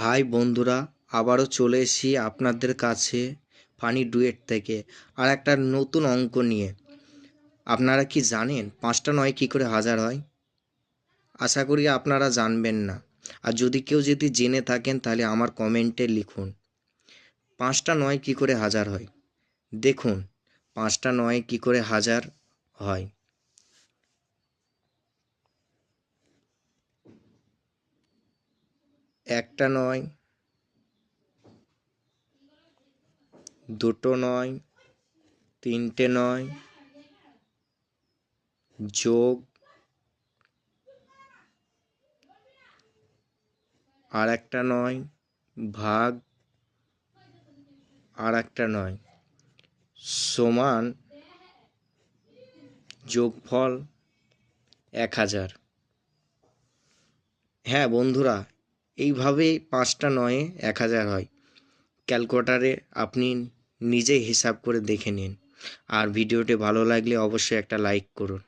High বন্ধুরা, আবারও চলে এসেছি আপনাদের কাছে ফানি ডুয়েট থেকে। আর একটা নতুন অঙ্ক নিয়ে। আপনারা কি জানেন পাঁচটা নয় কী করে হাজার হয়? আশা করি আপনারা জানবেন না। আর যদি কেউ যদি জেনে থাকেন, তাহলে আমার কমেন্টে লিখুন। পাঁচটা নয় কী করে হাজার হয়? দেখুন, পাঁচটা নয় কী করে হাজার হয়। একটা নয়, দুটো নয়, তিনটে নয়, যোগ আর একটা নয়, ভাগ আর একটা নয় সমান যোগফল এক হাজার। হ্যাঁ বন্ধুরা এইভাবেই পাঁচটা নয়ে, এক হাজার হয়। ক্যালকুলেটারে আপনি নিজে হিসাব করে দেখে নিন। আর ভিডিওটি ভালো লাগলে অবশ্যই একটা লাইক করুন।